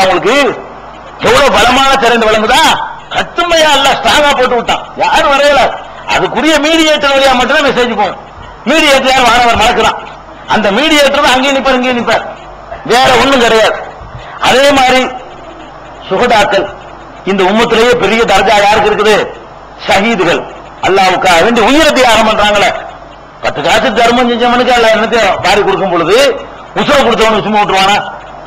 அவங்களுக்கு எவ்வளவு பலமான திறந்து விளங்குதா கட்டுமையா இல்ல ஸ்ட்ராங்கா போட்டு விட்டான். யாரும் வரையல. அதுக்குரிய மீடியேட்டர் வழியா மட்டும்தான் மெசேஜ் போகும். மீடியேட்டர் யார்? வானவர் மறக்கிறான். அந்த மீடியேட்டர் அங்கே அங்கேயும் நிப்பார் இங்கேயும் நிப்பார். வேற ஒண்ணும் கிடையாது. அதே மாதிரி சுகதாக்கள். இந்த உம்மத்திலேயே பெரிய தர்ஜா யாருக்கு இருக்குது? ஷஹீதுகள். அல்லாவுக்காக வேண்டி உயிரை தியாகம் பண்றாங்களே. பத்து காசு தர்மம் செஞ்சவனுக்கு அல்ல என்னத்தையும் பாரி கொடுக்கும் பொழுது உசுர கொடுத்தவனுக்கு சும்மா விட்டுருவானா?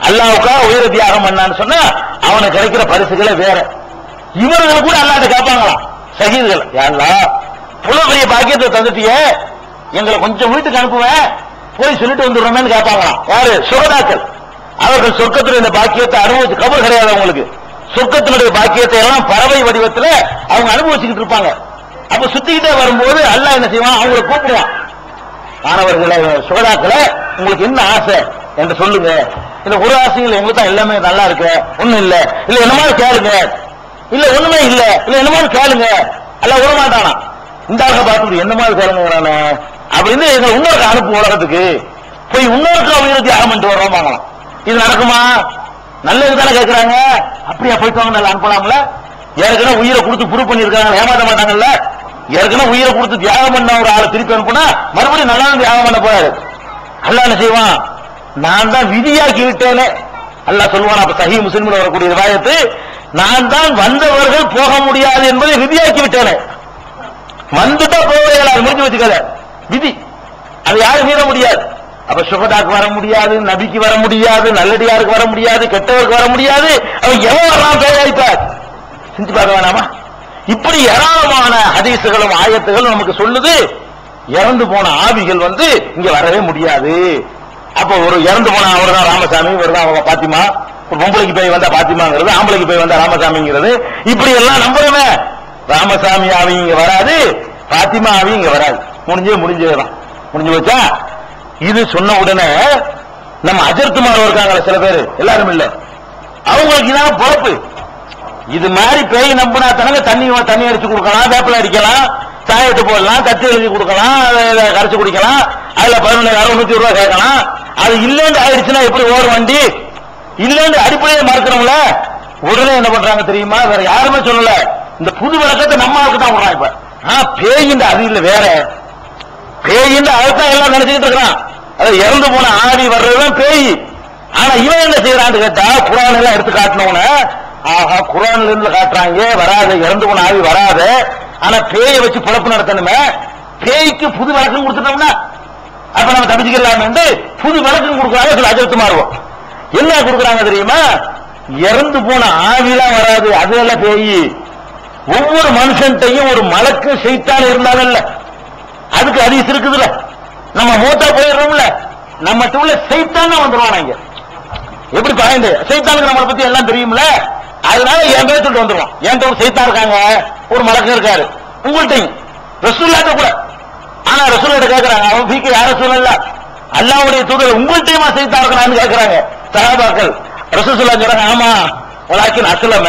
அல்லாவுக்காக உயிரை தியாகம் பண்ணான்னு சொன்னா அவனுக்கு கிடைக்கிற பரிசுகளே வேற. இவர்கள் கூட அல்லாட்ட கேட்பாங்களாம் ஷஹீதுகள் யாருலா இவ்வளவு பெரிய பாக்கியத்தை தந்துட்டியே. எங்களை கொஞ்சம் வீட்டுக்கு அனுப்புவேன். போய் சொல்லிட்டு வந்துடுறோமேனு கேட்பாங்களாம் யாரு? சுகதாக்கள். அவர்கள் சொர்க்கத்தில் இந்த பாக்கியத்தை அனுபவிச்சு கபர் கிடையாது அவங்களுக்கு. சொர்க்கத்தினுடைய பாக்கியத்தை எல்லாம் பறவை வடிவத்துல அவங்க அனுபவிச்சுக்கிட்டு இருப்பாங்க. அப்ப சுத்திக்கிட்டே வரும்போது அல்லாஹ் என்ன செய்வான்? அவங்களை கூப்பிடுவான். மாணவர்களை சுகதாக்களை உங்களுக்கு என்ன ஆசை? என்று சொல்லுங்க. இல்ல ஒரு ஆசையில் எங்களுக்கு தான் எல்லாமே நல்லா இருக்கு. ஒண்ணும் இல்ல. இல்ல என்னமா கேளுங்க. இல்ல ஒண்ணுமே இல்ல. இல்ல என்ன கேளுங்க. அல்ல விட மாட்டானா இந்த ஆக பார்த்து என்ன மாதிரி கேளுங்க அப்படின்னு எங்க இன்னொரு அனுப்பு உலகத்துக்கு. போய் இன்னொருக்கு அவங்க தியாகம் பண்ணிட்டு வரோம் வாங்கலாம். இது நடக்குமா? நல்லது தானே கேட்கறாங்க அப்படியா போயிட்டு வாங்க நல்லா அனுப்பலாம்ல? ஏற்கனவே உயிரை கொடுத்து ப்ரூவ் பண்ணிருக்காங்க ஏமாற்ற மாட்டாங்கல்ல? ஏற்கனவே உயிரை கொடுத்து தியாகம் பண்ண ஒரு ஆளை திருப்பி அனுப்புனா மறுபடியும் நல்லா தியாகம் பண்ண போறாரு. நல்லா என்ன செய்வான்? நான் தான் விதியாக்கி விட்டேனே. அல்லா சொல்லுவான் அப்ப சஹி முஸ்லிம்ல வரக்கூடிய ரிவாயத்து நான் தான் வந்தவர்கள் போக முடியாது என்பதை விதியாக்கி விட்டேனே. வந்துட்டா போக இயலாது முடிஞ்சு வச்சுக்கல விதி. அது யாரும் மீற முடியாது. அப்ப சுகதாக்கு வர முடியாது நபிக்கு வர முடியாது நல்லடியாருக்கு வர முடியாது கெட்டவருக்கு வர முடியாது. அவன் எவன் வரலாம் பேராய்ப்பார் செஞ்சு பார்க்க வேணாமா? இப்படி ஏராளமான ஹதீசுகளும் ஆயத்துகளும் நமக்கு சொல்லுது. இறந்து போன ஆவிகள் வந்து இங்க வரவே முடியாது. அப்ப ஒரு இறந்து போன அவர் தான் ராமசாமி இவர் தான் அவங்க பாத்திமா. பொம்பளைக்கு போய் வந்தா பாத்திமாங்கிறது ஆம்பளைக்கு போய் வந்தா ராமசாமிங்கிறது. இப்படி எல்லாம் நம்புறவன். ராமசாமி ஆவி இங்க வராது பாத்திமா ஆவி இங்க வராது. முடிஞ்சே முடிஞ்சதுதான். முடிஞ்சு வச்சா இது சொன்ன உடனே நம்ம அஜர்த்துமார் இருக்காங்களே சில பேர். எல்லாரும் இல்ல. அவங்களுக்கு இதான் பொறுப்பு. இது மாதிரி பேய் நம்பினா தானங்க தண்ணி தண்ணி அடிச்சு கொடுக்கலாம் வேப்பில அடிக்கலாம் சாயத்து போடலாம் கத்தி எழுதி கொடுக்கலாம் அதை கரைச்சு குடிக்கலாம் அதுல பதினொன்று அறுநூத்தி ரூபாய் கேட்கலாம். அது இல்லைன்னு ஆயிடுச்சுன்னா எப்படி ஓடும் வண்டி? இல்லைன்னு அடிப்படையை மறக்கிறோம்ல உடனே என்ன பண்றாங்க தெரியுமா? வேற யாருமே சொல்லல. இந்த புது விளக்கத்தை நம்ம ஆளுக்கு தான் விடுறான் இப்ப. ஆனா பேயின்ற அது இல்ல வேற. பேயின்ற அதுதான் எல்லாம் நினைச்சுக்கிட்டு இருக்கிறான். அது இறந்து போன ஆவி வர்றதுதான் பேய். ஆனா இவன் என்ன செய்யறான்னு கேட்டா குரான் எல்லாம் எடுத்து காட்டினவன ஆஹா குரான்ல இருந்து காட்டுறாங்க வராது இறந்து போன ஆவி வராது. ஆனா பேயை வச்சு பிழப்பு நடத்தணுமே. பேய்க்கு புது வழக்கம் கொடுத்துட்டோம்னா அப்ப நம்ம தப்பிச்சுக்கலாமே புது விளக்கம் கொடுக்குறாங்க சில அஜத்து மாறுவோம். என்ன கொடுக்குறாங்க தெரியுமா? இறந்து போன ஆவிலாம் வராது அது எல்லாம் பேய் ஒவ்வொரு மனுஷன்ட்டையும் ஒரு மலக்கு செய்தான் இருந்தாங்கல்ல அதுக்கு அதிகம் இருக்குதுல்ல. நம்ம மூத்தா போயிடுறோம்ல. நம்ம உள்ள செய்தான் வந்துருவான் இங்க? எப்படி பாயிண்ட் செய்தானுக்கு நம்மளை பத்தி எல்லாம் தெரியும்ல? அதனால என் பேர் சொல்லிட்டு வந்துருவான் என் ஒரு செய்தான் இருக்காங்க ஒரு மலக்கு இருக்காரு. உங்கள்கிட்டையும். ரசூல்லாட்ட கூட. ஆனா ரசூல்லாட்ட கேட்கிறாங்க அவன் பீக்கு யார சூழல்ல அல்லாவுடைய தூதர் உங்கள்கிட்டயுமா சைத்தா இருக்கலாம்னு கேக்குறாங்க. சகாபாக்கள் ரசூல் சொல்றாங்க ஆமா உலாக்கின் அசலம.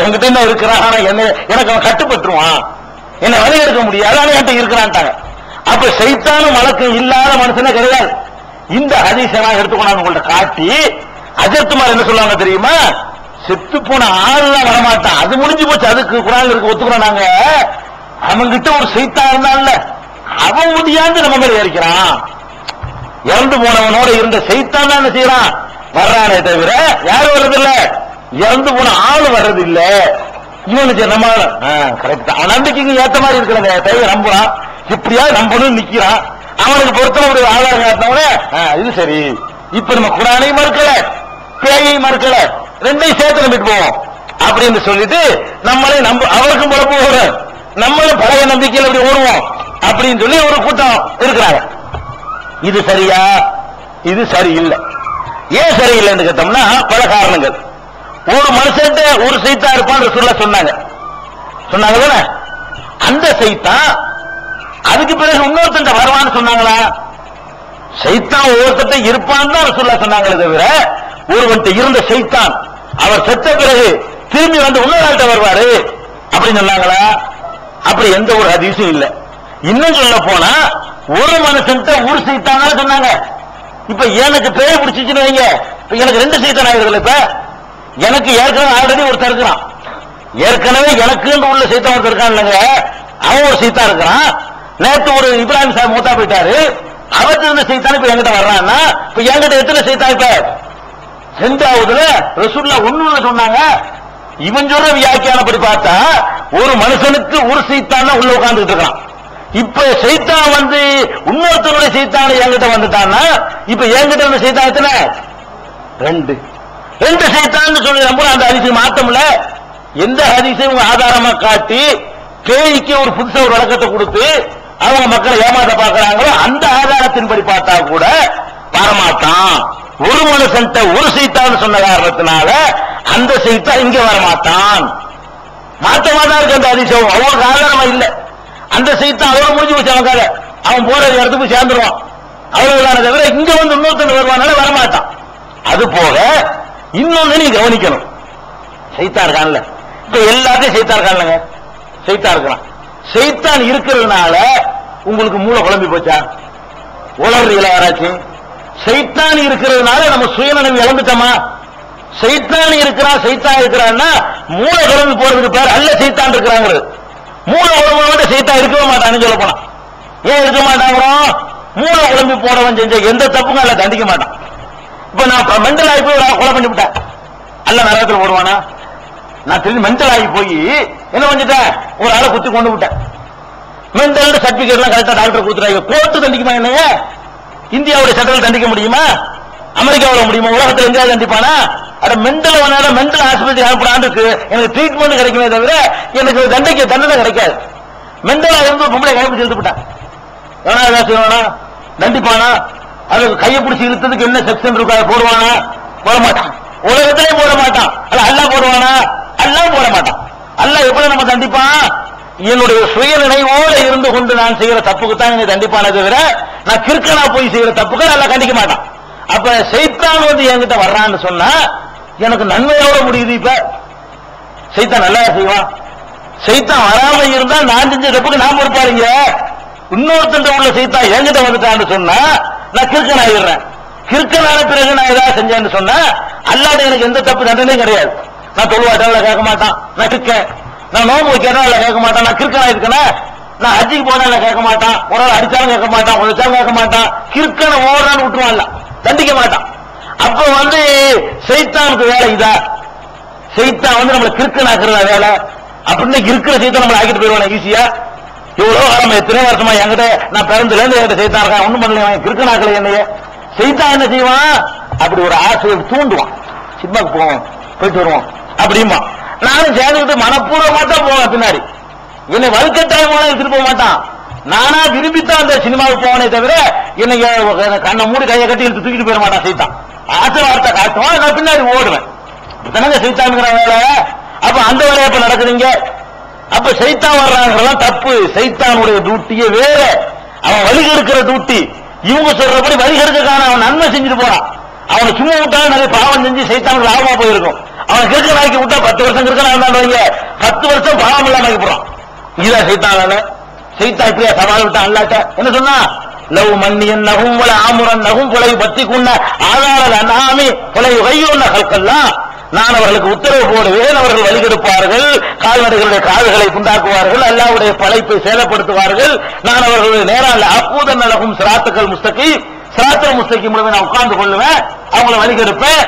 என்கிட்ட என்ன இருக்கிறான்? ஆனா என்ன எனக்கு அவன் கட்டுப்பட்டுருவான். என்ன வழி எடுக்க முடியாது ஆனா என்கிட்ட இருக்கிறான்ட்டாங்க. அப்ப சைத்தானும் வழக்கம் இல்லாத மனுஷனே கிடையாது. இந்த ஹதீஸ் எல்லாம் எடுத்துக்கொண்டாங்க உங்கள்ட்ட காட்டி அஜத்துமார் என்ன சொல்லுவாங்க தெரியுமா? செத்து போன ஆள்லாம் வரமாட்டான். அது முடிஞ்சு போச்சு. அதுக்கு குரான் இருக்கு ஒத்துக்கிறோம் நாங்க. அவங்கிட்ட ஒரு சைத்தான் இருந்தான்ல. அவன் முடியாது நம்ம மேல ஏறிக்கிறான். இறந்து போனவனோட இருந்த செய்தான் தான் என்ன செய்யறான்? வர்றானே தவிர யாரும் வர்றது இல்ல இறந்து போன ஆள் வர்றது இல்ல இவனுக்கு நம்ம கரெக்ட் தான். அவன் நம்பிக்கைக்கு ஏத்த மாதிரி இருக்கிறத தவிர நம்புறான். இப்படியா நம்பணும் நிக்கிறான். அவனுக்கு பொறுத்த ஒரு ஆதாரம் காட்டினவன இது சரி. இப்ப நம்ம குரானையும் மறுக்கல பேயையும் மறுக்கல ரெண்டையும் சேர்த்து நம்பிட்டு போவோம் அப்படின்னு சொல்லிட்டு நம்மளே நம்ப அவருக்கும் பொழப்பு ஓடுற நம்மளும் பழைய நம்பிக்கையில் அப்படி ஓடுவோம். அப்படின்னு சொல்லி ஒரு கூட்டம் இருக்கிறாங்க. இது சரியா? இது சரியில்லை. ஏன் சரியில்லைன்னு கேட்டோம்னா பல காரணங்கள். ஒரு மனுஷன் ஒரு சைத்தா இருப்பான் சொல்ல சொன்னாங்க. சொன்னாங்க தானே? அந்த சைத்தா அதுக்கு பிறகு இன்னொருத்தன் வருவான்னு சொன்னாங்களா? சைத்தான் ஒவ்வொருத்த இருப்பான் தான் சொல்ல சொன்னாங்களே தவிர ஒருவன்ட்ட இருந்த சைத்தான் அவர் செத்த பிறகு திரும்பி வந்து இன்னொரு வருவாரு அப்படின்னு சொன்னாங்களா? அப்படி எந்த ஒரு அதிசயம் இல்லை. இன்னும் சொல்ல போனா ஒரு மனுஷன்ட்ட ஒரு சைத்தான் சொன்னாங்க. இப்ப எனக்கு பேய் பிடிச்சிச்சுன்னு வைங்க. இப்ப எனக்கு ரெண்டு சைத்தான் ஆயிருதுல இப்ப? எனக்கு ஏற்கனவே ஆல்ரெடி ஒருத்தர் இருக்கிறான். ஏற்கனவே எனக்குன்னு உள்ள சைத்தான் ஒருத்தர் இருக்கான் இல்லைங்க அவன் ஒரு சைத்தான் இருக்கிறான். நேற்று ஒரு இப்ராஹிம் சாஹிப் மூத்தா போயிட்டாரு. அவர்கிட்ட இருந்த சைத்தான் இப்ப என்கிட்ட வர்றான்னா இப்ப என்கிட்ட எத்தனை சைத்தான் இப்ப? ரெண்டாவதுல ரசூல்லா ஒண்ணு சொன்னாங்க. இவன் சொல்ற வியாக்கியானப்படி பார்த்தா ஒரு மனுஷனுக்கு ஒரு சைத்தான் உள்ள உட்கார்ந்துட்டு இருக்கான். இப்ப சைத்தா வந்து இன்னொருத்தருடைய சைத்தான என்கிட்ட வந்துட்டான்னா இப்ப என்கிட்ட இருந்த சைத்தா எத்தனை? ரெண்டு. ரெண்டு சைத்தான் சொல்லி நம்ம அந்த ஹதீஸை மாத்தம்ல எந்த ஹதீஸையும் உங்க ஆதாரமா காட்டி பேய்க்கு ஒரு புதுசா ஒரு விளக்கத்தை கொடுத்து அவங்க மக்களை ஏமாத்த பாக்குறாங்களோ அந்த ஆதாரத்தின்படி பார்த்தா கூட வரமாட்டான். ஒரு மனுஷன்ட்ட ஒரு சைத்தான் சொன்ன காரணத்தினால அந்த சைத்தா இங்க வரமாட்டான். மாத்தமா தான் இருக்கு அந்த அதிசயம் அவ்வளவு ஆதாரமா இல்லை. அந்த சைத்தான் அதோட முடிஞ்சு போச்சு அவன் கதை. அவன் போற இடத்துக்கு சேர்ந்துருவான். சேர்ந்துருவான் அவ்வளவுதான தவிர இங்க வந்து இன்னொருத்தன் வருவானால வரமாட்டான். அது போக இன்னொன்னு நீ கவனிக்கணும். சைத்தா இருக்கான்ல. இப்ப எல்லாத்தையும் சைத்தா இருக்கான்லங்க. சைத்தா இருக்கிறான். சைத்தான் இருக்கிறதுனால உங்களுக்கு மூளை குழம்பி போச்சா? உளறீங்களா யாராச்சும் சைத்தான் இருக்கிறதுனால நம்ம சுயநலம் இழந்துட்டோமா? சைத்தான் இருக்கிறான் சைத்தான் இருக்கிறான்னா மூளை குழம்பு போறதுக்கு பேர் அல்ல சைத்தான் இருக்கிறாங்க மூளை உடம்போட விட இருக்கவே மாட்டான்னு சொல்ல போனா. ஏன் இருக்க மாட்டாங்களோ மூளை உடம்பு போனவன் செஞ்ச எந்த தப்புக்கும் அல்ல தண்டிக்க மாட்டான். இப்ப நான் மெண்டல் ஆகி போய் ஒரு ஆளை கொலை பண்ணி விட்டேன். அல்ல நரகத்தில் போடுவானா நான் திரும்பி மெண்டல் ஆகி போய் என்ன பண்ணிட்டேன்? ஒரு ஆளை குத்தி கொண்டு விட்டேன். மெண்டல் சர்டிபிகேட் எல்லாம் கரெக்டா டாக்டர் கொடுத்துறாங்க கோர்ட்டு தண்டிக்குமா என்னங்க இந்தியாவுடைய சட்டத்தில் தண்டிக்க முடியுமா? அமெரிக்காவில் முடியுமா? உலகத்தில் எங்கேயாவது தண்டிப்பானா? அட மெண்டல் வந்தால மெண்டல் ஆஸ்பத்திரி அனுப்புறான்னு இருக்கு. எனக்கு ட்ரீட்மெண்ட் கிடைக்குமே தவிர எனக்கு தண்டைக்கு தண்டனை கிடைக்காது. மெண்டலா இருந்து பொம்பளை பொம்பளை கைப்பிடிச்சு போட்டான். எவனா ஏதாவது செய்வானா? தண்டிப்பானா அது கையை பிடிச்சி இழுத்ததுக்கு என்ன செக்ஷன் இருக்கா போடுவானா? போட மாட்டான். உலகத்திலே போட மாட்டான். அல்ல அல்லா போடுவானா? அல்லாஹ் போட மாட்டான். அல்ல எப்படி நம்ம தண்டிப்பான்? என்னுடைய சுய இருந்து கொண்டு நான் செய்யற தப்புக்கு தான் என்னை தண்டிப்பானே தவிர நான் கிறுக்கனா போய் செய்யற தப்புக்கு நல்லா கண்டிக்க மாட்டான். அப்ப செய்தான் வந்து என்கிட்ட வர்றான்னு சொன்னா எனக்கு நன்மையோட முடியுது இப்ப. சைத்தான் நல்லா செய்வான் சைத்தான் வராம இருந்தா நான் செஞ்ச தப்புக்கு நான் பொறுப்பாருங்க இன்னொருத்தன் உள்ள சைத்தான் என்கிட்ட வந்துட்டான்னு சொன்னா நான் கிறுக்கன் ஆகிடுறேன் கிறுக்கனான பிறகு நான் ஏதாவது செஞ்சேன்னு சொன்னா அல்லாட எனக்கு எந்த தப்பு தண்டனையும் கிடையாது. நான் தொழுவாட்டால கேட்க மாட்டான். நான் கிறுக்கேன். நான் நோம்பு வைக்கிறேன் கேட்க மாட்டான். நான் கிறுக்கனா இருக்கேனா? நான் ஹஜ்ஜிக்கு போனா கேட்க மாட்டான். ஒரு ஆள் அடிச்சாலும் கேட்க மாட்டான். உழைச்சாலும் கேட்க மாட்டான். கிறுக்கனை ஓடுறான்னு விட்டுருவான்ல தண்டிக்க மாட்டான். அப்ப வந்து சைத்தானுக்கு வேலை இதா? சைத்தான் வந்து நம்மளை கிறுக்கனாக்குறதா வேலை? அப்படின்னு இருக்கிற சைத்தான் நம்மளை ஆக்கிட்டு போயிடுவானே ஈஸியா? இவ்வளவு காலம் எத்தனை வருஷமா என்கிட்ட நான் பிறந்ததுல இருந்து என்கிட்ட சைத்தான் இருக்கான். ஒண்ணும் பண்ணல கிறுக்கனாக்கல என்னைய. சைத்தான் என்ன செய்வான்? அப்படி ஒரு ஆசையை தூண்டுவான். சினிமாக்கு போவோம் போயிட்டு வருவோம். அப்படிமா நானும் சேர்ந்துக்கிட்டு மனப்பூர்வமா தான் போவேன் பின்னாடி. என்னை வலுக்கட்டாயமான எடுத்துட்டு போக மாட்டான். நானா விரும்பித்தான் அந்த சினிமாவுக்கு போவனே தவிர என்னை கண்ணை மூடி கையை கட்டி இழுத்து தூக்கிட்டு போயிட மாட்டான் சைத்தான். ஆசை வார்த்தை காட்டுவான் நான் பின்னாடி ஓடுவேன். தானங்க சைத்தானுங்கிற வேலை அப்ப அந்த வேலையை இப்ப நடக்குதுங்க? அப்ப சைத்தான் வர்றாங்கலாம் தப்பு. சைத்தானுடைய டியூட்டியே வேற. அவன் வழிகெடுக்கிற டியூட்டி இவங்க சொல்றபடி வழிகெடுக்கான அவன் நன்மை செஞ்சுட்டு போறான். அவனை சும்மா விட்டாலும் நிறைய பாவம் செஞ்சு சைத்தானுக்கு லாபமா போயிருக்கும். அவன் கிறுக்க நாய்க்கு விட்டா பத்து வருஷம் கிறுக்க இருந்தாங்க பத்து வருஷம் பாவம் இல்லாம போறான் இதுதான் சைத்தான் சைத்தா இப்படியா சவால் விட்டான் அல்லாட்ட. என்ன சொன்னா? லவ் மன்னியன் நகும் புல ஆமுரன் நகும் புலை பத்தி குன்ன ஆதாரல் நாமி புலை வையோன்ன கற்கெல்லாம் நான் அவர்களுக்கு உத்தரவு போடுவேன் அவர்கள் வழிகெடுப்பார்கள் கால்நடைகளுடைய காதுகளை புண்டாக்குவார்கள் அல்லாவுடைய படைப்பை சேதப்படுத்துவார்கள். நான் அவர்களுடைய நேரால் அப்பூதன் நலகும் சிராத்துக்கள் முஸ்தகி சிராத்தல் முஸ்தகி மூலமே நான் உட்கார்ந்து கொள்ளுவேன் அவங்களை வழிகெடுப்பேன்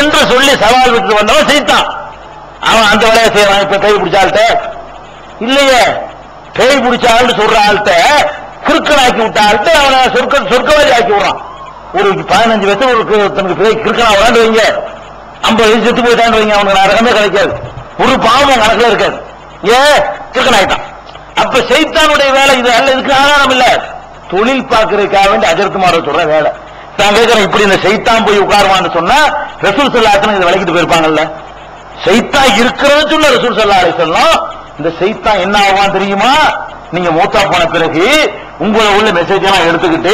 என்று சொல்லி சவால் விட்டு வந்தவன் செய்தான் அவன் அந்த வேலையை செய்யறான் இப்ப கை பிடிச்சால்ட்ட இல்லையே பேய் பிடிச்சாள்னு சொல்ற ஆள்கிட்ட கிறுக்கனாக்கி விட்ட அவனை சொர்க்க சொர்க்கவாதி ஆக்கி விடுறான். ஒரு பதினஞ்சு வயசு ஒரு தனக்கு பேய் கிறுக்கனா விளாண்டு வைங்க. ஐம்பது வயசு செத்து போயிட்டான் வைங்க. அவனுக்கு நரகமே கிடைக்காது. ஒரு பாவம் கணக்கில் இருக்காது. ஏ கிறுக்கனாயிட்டான். அப்ப செய்தானுடைய வேலை இது அல்ல. இதுக்கு ஆதாரம் இல்ல. தொழில் பார்க்கறதுக்காக வேண்டி அஜர்குமார சொல்ற வேலை. நான் கேட்கிறேன் இப்படி இந்த செய்தான் போய் உட்காருவான்னு சொன்னா ரசூல் சொல்லாத்தனை இதை விளக்கிட்டு போயிருப்பாங்கல்ல. செய்தான் இருக்கிறது சொன்ன ரசூல் சல்லா சொல்லலாம் இந்த செய்தான் என்ன ஆகுவான் தெரியுமா? நீங்க மூத்தா போன பிறகு உங்களை உள்ள மெசேஜ் எல்லாம் எடுத்துக்கிட்டு